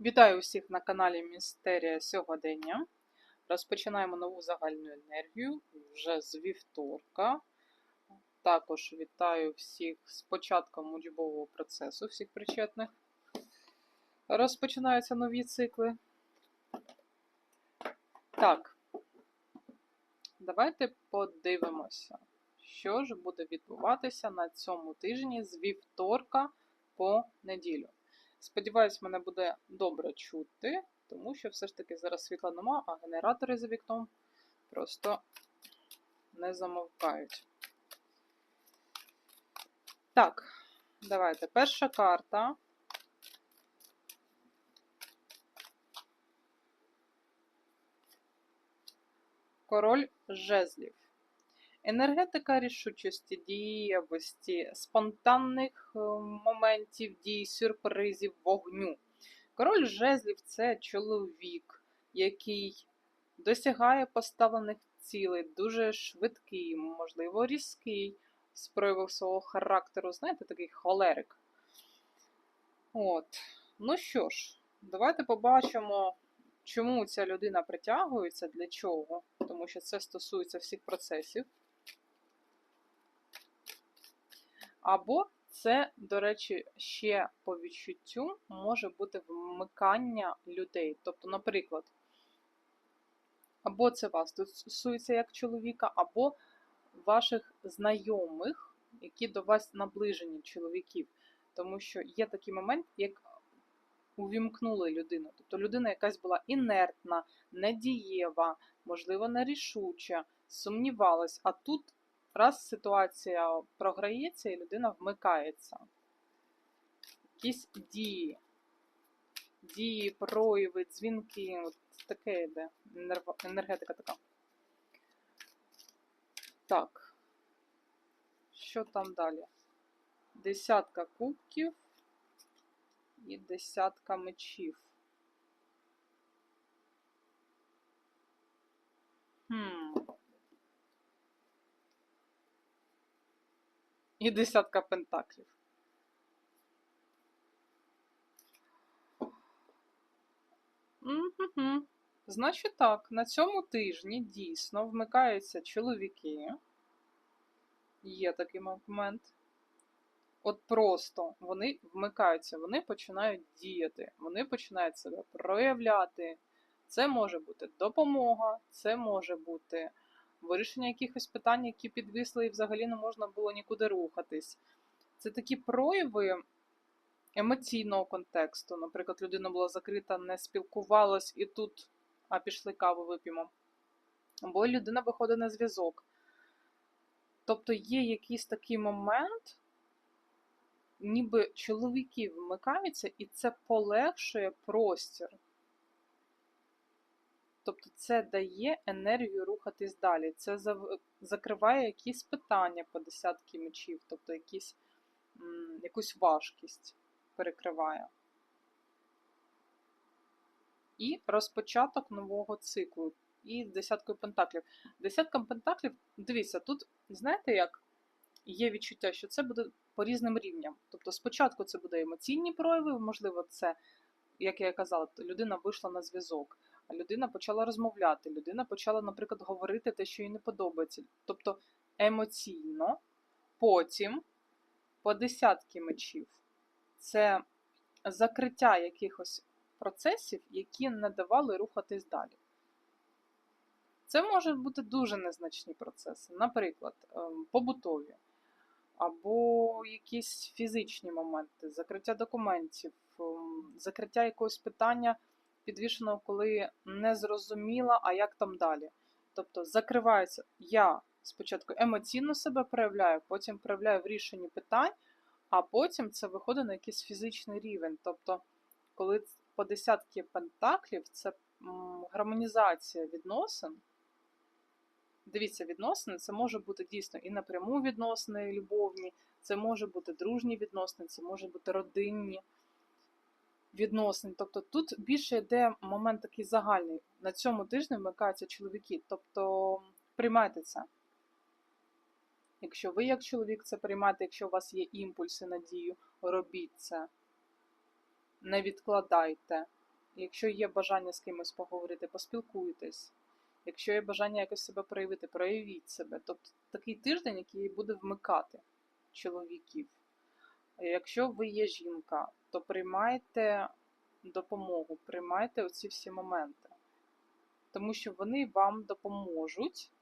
Вітаю усіх на каналі Містерія Сьогодення. Розпочинаємо нову загальну енергію вже з вівторка. Також вітаю всіх з початком учбового процесу, всіх причетних. Розпочинаються нові цикли. Так, давайте подивимося, що ж буде відбуватися на цьому тижні з вівторка по неділю. Сподіваюсь, мене буде добре чути, тому що все ж таки зараз світла нема, а генератори за вікном просто не замовкають. Так, давайте. Перша карта. Король жезлів. Енергетика рішучості, дієвості, спонтанних е, моментів, дій, сюрпризів, вогню. Король жезлів це чоловік, який досягає поставлених цілей, дуже швидкий, можливо, різкий з проявів свого характеру, знаєте, такий холерик. От. Ну що ж, давайте побачимо, чому ця людина притягується, для чого, тому що це стосується всіх процесів. Або це, до речі, ще по відчуттю може бути вмикання людей. Тобто, наприклад, або це вас стосується як чоловіка, або ваших знайомих, які до вас наближені чоловіків. Тому що є такий момент, як увімкнули людину. Тобто людина якась була інертна, недієва, можливо, нерішуча, сумнівалась, а тут раз ситуація програється і людина вмикається. Якісь дії, дії, прояви, дзвінки, от таке йде, енергетика така. Так, що там далі? Десятка кубків і десятка мечів. Хм. І десятка пентаклів. Угу. Значить так, на цьому тижні дійсно вмикаються чоловіки. Є такий момент. От просто вони вмикаються, вони починають діяти, вони починають себе проявляти. Це може бути допомога, це може бути вирішення якихось питань, які підвисли, і взагалі не можна було нікуди рухатись. Це такі прояви емоційного контексту. Наприклад, людина була закрита, не спілкувалась і тут, а пішли каву вип'ємо. Або людина виходить на зв'язок. Тобто є якийсь такий момент, ніби чоловіки вмикаються, і це полегшує простір. Тобто це дає енергію рухатись далі. Це закриває якісь питання по десятки мечів, тобто якісь, якусь важкість перекриває. І розпочаток нового циклу. І десяткою пентаклів. Десятка пентаклів, дивіться, тут, знаєте, як є відчуття, що це буде по різним рівням. Тобто, спочатку це буде емоційні прояви, можливо, це, як я казала, людина вийшла на зв'язок людина почала розмовляти, людина почала, наприклад, говорити те, що їй не подобається. Тобто емоційно, потім по десятки мечів це закриття якихось процесів, які не давали рухатись далі. Це можуть бути дуже незначні процеси, наприклад, ем, побутові, або якісь фізичні моменти, закриття документів, закриття якогось питання підвішено, коли не зрозуміла, а як там далі. Тобто закривається, я спочатку емоційно себе проявляю, потім проявляю в рішенні питань, а потім це виходить на якийсь фізичний рівень. Тобто, коли по десятки пентаклів це гармонізація відносин. Дивіться, відносини це може бути дійсно і напряму відносини любовні, це може бути дружні відносини, це може бути родинні відносин. Тобто тут більше йде момент такий загальний. На цьому тижні вмикаються чоловіки. Тобто приймайте це. Якщо ви, як чоловік, це приймаєте, якщо у вас є імпульси надію, робіть це. Не відкладайте. Якщо є бажання з кимось поговорити, поспілкуйтесь. Якщо є бажання якось себе проявити, проявіть себе. Тобто такий тиждень, який буде вмикати чоловіків. Якщо ви є жінка, то приймайте допомогу, приймайте оці всі моменти. Тому що вони вам допоможуть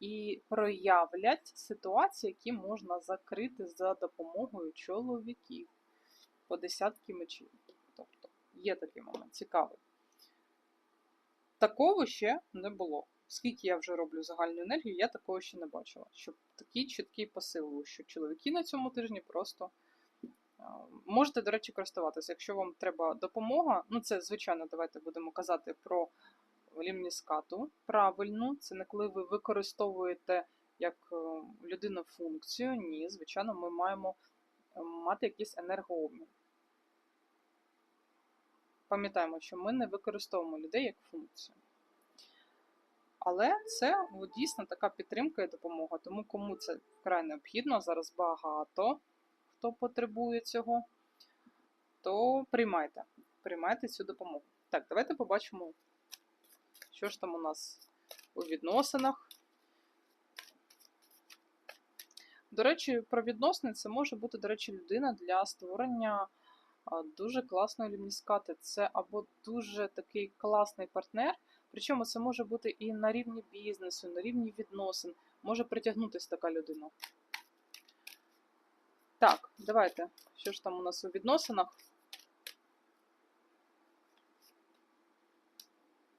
і проявлять ситуації, які можна закрити за допомогою чоловіків по десятки мечів. Тобто є такий момент цікавий. Такого ще не було. Скільки я вже роблю загальну енергію, я такого ще не бачила. Щоб такий чіткий посил, що чоловіки на цьому тижні просто можете, до речі, користуватися. Якщо вам треба допомога, ну це, звичайно, давайте будемо казати про лімніскату правильну. Це не коли ви використовуєте як е, людину функцію. Ні, звичайно, ми маємо е, мати якийсь енергообмін. Пам'ятаємо, що ми не використовуємо людей як функцію. Але це дійсно така підтримка і допомога. Тому кому це вкрай необхідно, зараз багато хто потребує цього, то приймайте. Приймайте цю допомогу. Так, давайте побачимо, що ж там у нас у відносинах. До речі, про відносини це може бути, до речі, людина для створення дуже класної лімніскати. Це або дуже такий класний партнер. Причому це може бути і на рівні бізнесу, на рівні відносин. Може притягнутися така людина. Так, давайте. Що ж там у нас у відносинах?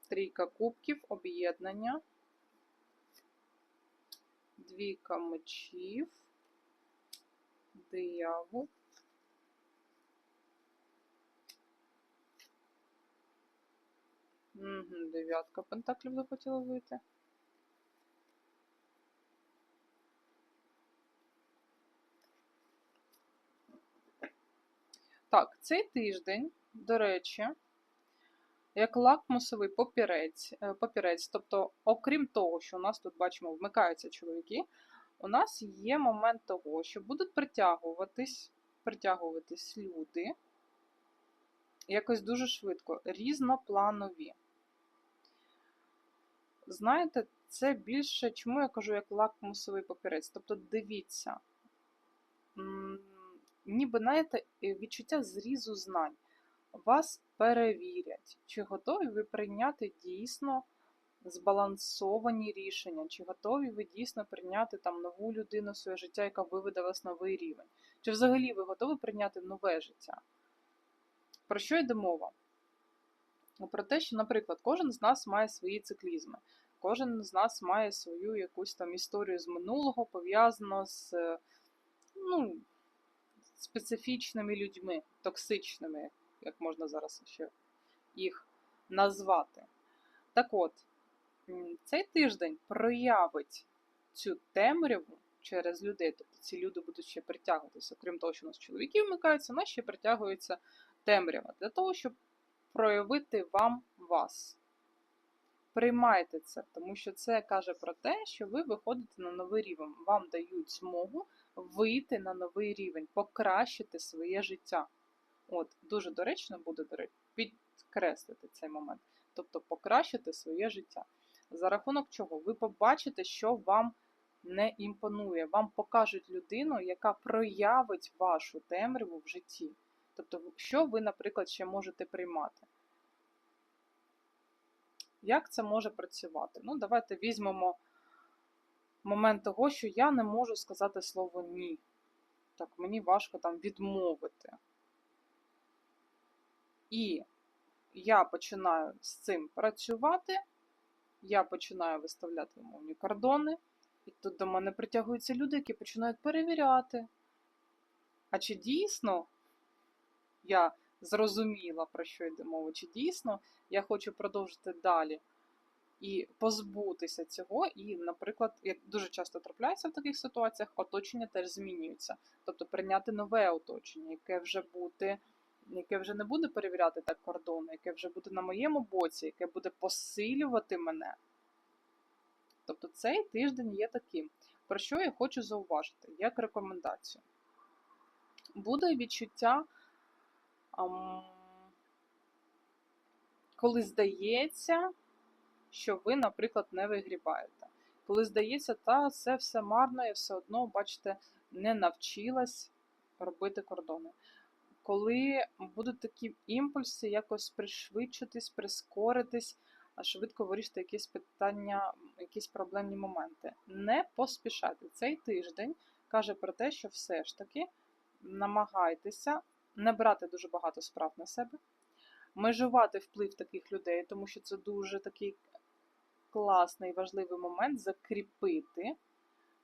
Трійка кубків, об'єднання. Двійка мечів. Диявол. Угу, дев'ятка пентаклів захотіла вийти. Так, цей тиждень, до речі, як лакмусовий папірець, е, папірець, тобто, окрім того, що у нас тут бачимо, вмикаються чоловіки, у нас є момент того, що будуть притягуватись, притягуватись люди якось дуже швидко, різнопланові. Знаєте, це більше, чому я кажу, як лакмусовий папірець. Тобто, дивіться, ніби знаєте, відчуття зрізу знань. Вас перевірять, чи готові ви прийняти дійсно збалансовані рішення, чи готові ви дійсно прийняти там нову людину в своє життя, яка виведе вас новий рівень. Чи взагалі ви готові прийняти нове життя? Про що йде мова? Про те, що, наприклад, кожен з нас має свої циклізми, кожен з нас має свою якусь там історію з минулого, пов'язану з ну, специфічними людьми, токсичними, як можна зараз ще їх назвати. Так от, цей тиждень проявить цю темряву через людей. Тобто ці люди будуть ще притягуватися. Окрім того, що у нас чоловіки вмикаються, у нас ще притягується темрява для того, щоб проявити вам вас. Приймайте це, тому що це каже про те, що ви виходите на новий рівень. Вам дають змогу вийти на новий рівень, покращити своє життя. От, Дуже доречно буде підкреслити цей момент. Тобто покращити своє життя. За рахунок чого? Ви побачите, що вам не імпонує. Вам покажуть людину, яка проявить вашу темряву в житті. Тобто, що ви, наприклад, ще можете приймати. Як це може працювати? Ну, давайте візьмемо момент того, що я не можу сказати слово ні. Так, мені важко там відмовити. І я починаю з цим працювати, я починаю виставляти умовні кордони, і тут до мене притягуються люди, які починають перевіряти. А чи дійсно я зрозуміла, про що йде мова, чи дійсно я хочу продовжити далі і позбутися цього. І, наприклад, як дуже часто трапляється в таких ситуаціях, оточення теж змінюється. Тобто прийняти нове оточення, яке вже буде. Яке вже не буде перевіряти так кордони, яке вже буде на моєму боці, яке буде посилювати мене. Тобто цей тиждень є таким. Про що я хочу зауважити, як рекомендацію. Буде відчуття коли здається, що ви, наприклад, не вигрібаєте. Коли здається, та це все марно, я все одно, бачите, не навчилась робити кордони. Коли будуть такі імпульси, якось пришвидшитись, прискоритись, а швидко вирішити якісь питання, якісь проблемні моменти. Не поспішайте. Цей тиждень каже про те, що все ж таки намагайтеся не брати дуже багато справ на себе, межувати вплив таких людей, тому що це дуже такий класний важливий момент закріпити,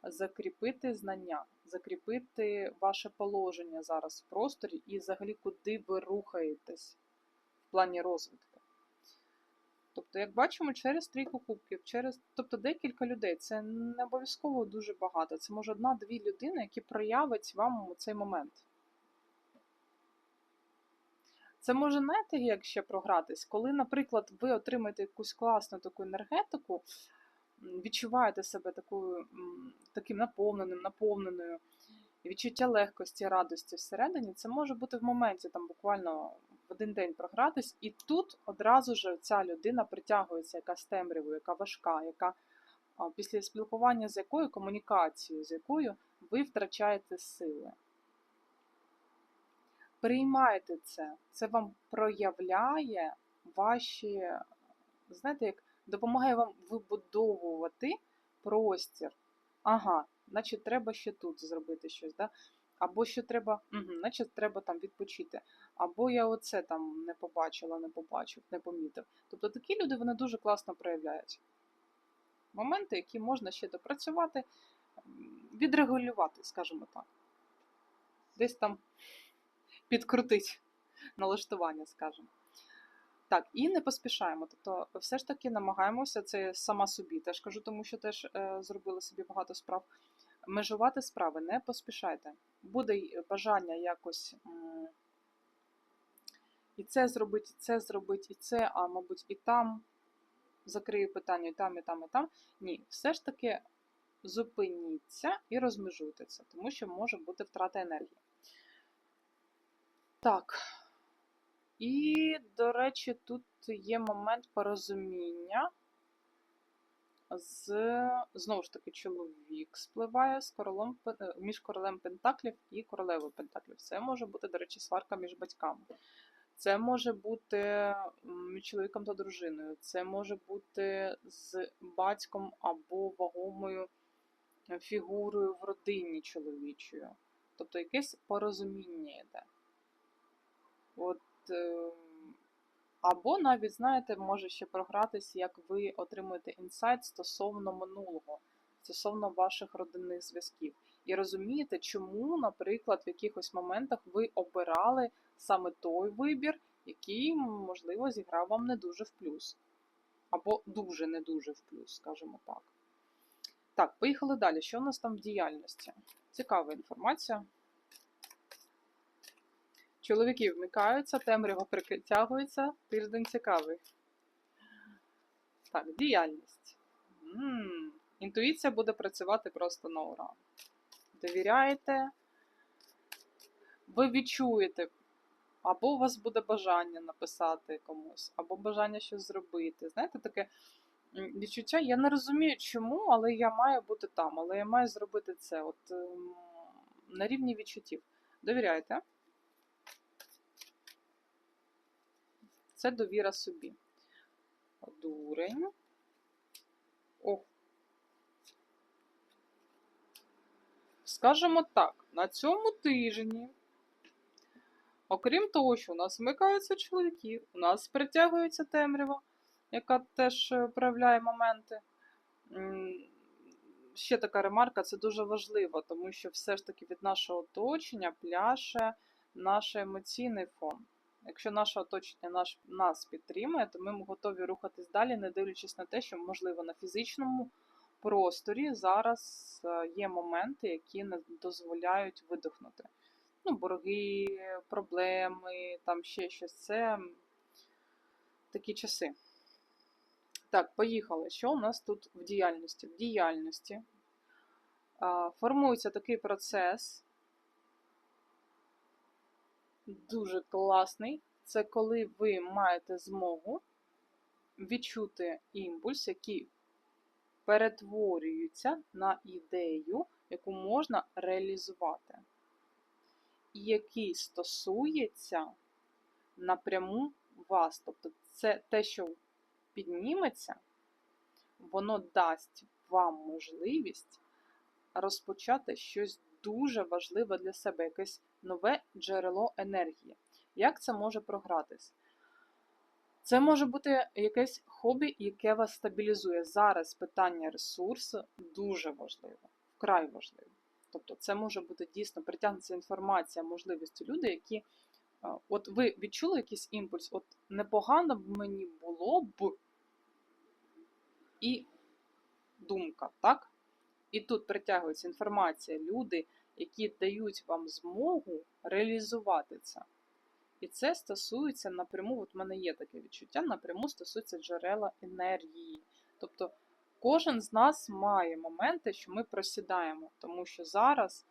закріпити знання, закріпити ваше положення зараз в просторі і взагалі куди ви рухаєтесь в плані розвитку. Тобто, як бачимо, через трійку кубків, через тобто декілька людей. Це не обов'язково дуже багато. Це може одна-дві людини, які проявить вам цей момент. Це може, знаєте, як ще програтись, коли, наприклад, ви отримаєте якусь класну таку енергетику, відчуваєте себе такою, таким наповненим, наповненою, відчуття легкості, радості всередині, це може бути в моменті, там буквально в один день програтись, і тут одразу ж ця людина притягується, яка з темрявою, яка важка, яка після спілкування з якою комунікацією, з якою ви втрачаєте сили. Приймайте це, це вам проявляє ваші, знаєте, як допомагає вам вибудовувати простір. Ага, значить, треба ще тут зробити щось, да? або що треба, угу, значить, треба там відпочити. Або я оце там не побачила, не побачив, не помітив. Тобто такі люди вони дуже класно проявляють. Моменти, які можна ще допрацювати, відрегулювати, скажімо так. Десь там підкрутить налаштування, скажімо. Так, і не поспішаємо. Тобто, все ж таки намагаємося, це сама собі теж кажу, тому що теж е, зробила собі багато справ. Межувати справи, не поспішайте. Буде бажання якось м, і це зробити, і це зробити, і це, а мабуть, і там закрию питання, і там, і там, і там. Ні, все ж таки зупиніться і розмежуйте це, тому що може бути втрата енергії. Так. І, до речі, тут є момент порозуміння. З, знову ж таки, чоловік спливає з королем, е, між королем Пентаклів і королевою Пентаклів. Це може бути, до речі, сварка між батьками. Це може бути між чоловіком та дружиною. Це може бути з батьком або вагомою е, фігурою в родині чоловічою. Тобто якесь порозуміння йде. От, е, або навіть, знаєте, може ще програтись, як ви отримуєте інсайт стосовно минулого, стосовно ваших родинних зв'язків. І розумієте, чому, наприклад, в якихось моментах ви обирали саме той вибір, який, можливо, зіграв вам не дуже в плюс. Або дуже не дуже в плюс, скажімо так. Так, поїхали далі. Що у нас там в діяльності? Цікава інформація. Чоловіки вмикаються, темрява притягується, тиждень цікавий. Так, діяльність. м Інтуїція буде працювати просто на ура. Довіряєте, ви відчуєте, або у вас буде бажання написати комусь, або бажання щось зробити. Знаєте, таке відчуття, я не розумію, чому, але я маю бути там, але я маю зробити це. От ем, на рівні відчуттів. Довіряйте. Це довіра собі. Дурень. О. Скажемо так, на цьому тижні, окрім того, що у нас вмикаються чоловіки, у нас притягується темрява, яка теж е, проявляє моменти. Ще така ремарка, це дуже важливо, тому що все ж таки від нашого оточення пляше наш емоційний фон. Якщо наше оточення наш, нас підтримує, то ми готові рухатись далі, не дивлячись на те, що, можливо, на фізичному просторі зараз е, є моменти, які не дозволяють видихнути. Ну, борги, проблеми, там ще щось. Це такі часи. Так, поїхали. Що у нас тут в діяльності? В діяльності формується такий процес, дуже класний. Це коли ви маєте змогу відчути імпульс, який перетворюється на ідею, яку можна реалізувати, і який стосується напряму вас. Тобто, це те, що підніметься, воно дасть вам можливість розпочати щось дуже важливе для себе, якесь нове джерело енергії. Як це може програтись? Це може бути якесь хобі, яке вас стабілізує. Зараз питання ресурсу дуже важливе, вкрай важливе. Тобто, це може бути дійсно притягнеться інформація, можливості люди, які. От ви відчули якийсь імпульс, от непогано б мені було б і думка, так? І тут притягується інформація, люди, які дають вам змогу реалізувати це. І це стосується напряму, от в мене є таке відчуття, напряму стосується джерела енергії. Тобто кожен з нас має моменти, що ми просідаємо, тому що зараз,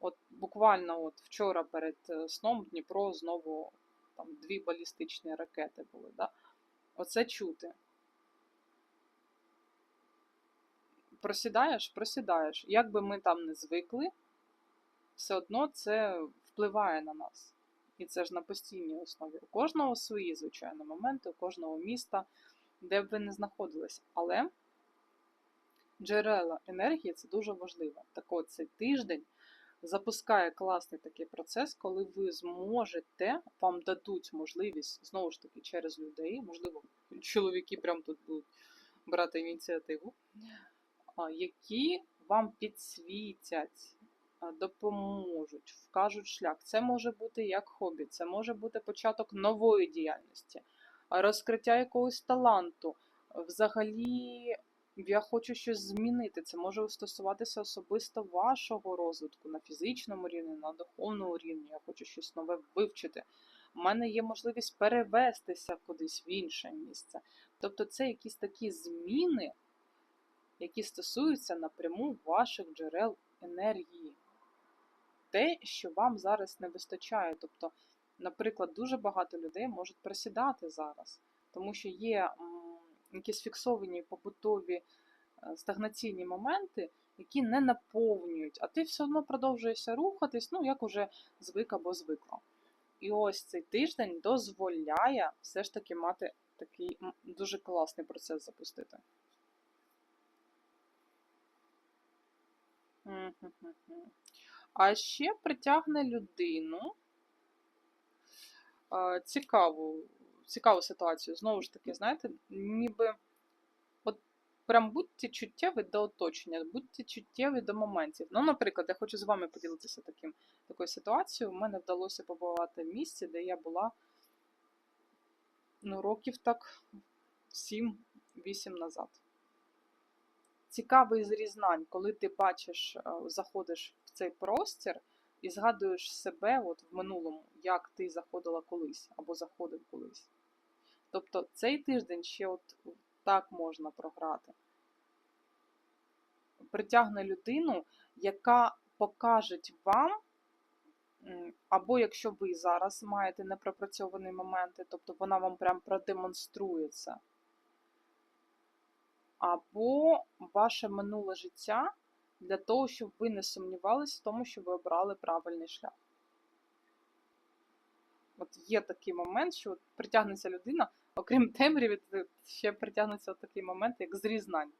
от буквально от вчора перед е, сном Дніпро знову там дві балістичні ракети були. Да? Оце чути. Просідаєш, просідаєш. Як би ми там не звикли, все одно це впливає на нас. І це ж на постійній основі. У кожного свої, звичайно, моменти, у кожного міста, де б ви не знаходились. Але джерела енергії це дуже важливо. Так от цей тиждень запускає класний такий процес, коли ви зможете, вам дадуть можливість, знову ж таки, через людей, можливо, чоловіки прямо тут будуть брати ініціативу, які вам підсвітять допоможуть, вкажуть шлях. Це може бути як хобі, це може бути початок нової діяльності, розкриття якогось таланту. Взагалі, я хочу щось змінити. Це може стосуватися особисто вашого розвитку на фізичному рівні, на духовному рівні. Я хочу щось нове вивчити. У мене є можливість перевестися кудись в інше місце. Тобто, це якісь такі зміни, які стосуються напряму ваших джерел енергії те, що вам зараз не вистачає. Тобто, наприклад, дуже багато людей можуть присідати зараз, тому що є якісь фіксовані побутові е, стагнаційні моменти, які не наповнюють, а ти все одно продовжуєшся рухатись, ну як уже звик або звикла. І ось цей тиждень дозволяє все ж таки мати такий дуже класний процес запустити. А ще притягне людину цікаву, цікаву ситуацію. Знову ж таки, знаєте, ніби от прям будьте чуттєві до оточення, будьте чуттєві до моментів. Ну, наприклад, я хочу з вами поділитися таким, такою ситуацією. У мене вдалося побувати в місці, де я була ну, років так 7-8 назад. Цікавий зрізнань, коли ти бачиш, заходиш цей простір і згадуєш себе от в минулому, як ти заходила колись або заходив колись. Тобто цей тиждень ще от так можна програти. Притягне людину, яка покаже вам, або якщо ви зараз маєте непропрацьовані моменти, тобто вона вам прям продемонструє це або ваше минуле життя для того, щоб ви не сумнівалися в тому, що ви обрали правильний шлях. От є такий момент, що от притягнеться людина, окрім темряві, то ще притягнеться от такий момент, як зрізнань.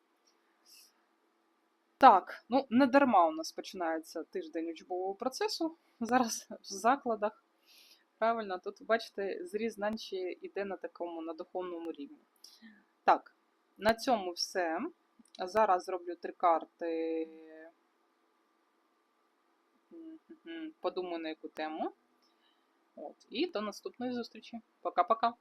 Так, ну не дарма у нас починається тиждень учбового процесу. Зараз в закладах. Правильно, тут, бачите, зріз знань ще йде на такому на духовному рівні. Так, на цьому все. Зараз зроблю три карти. Подумаю на яку тему. От. І до наступної зустрічі. Пока-пока.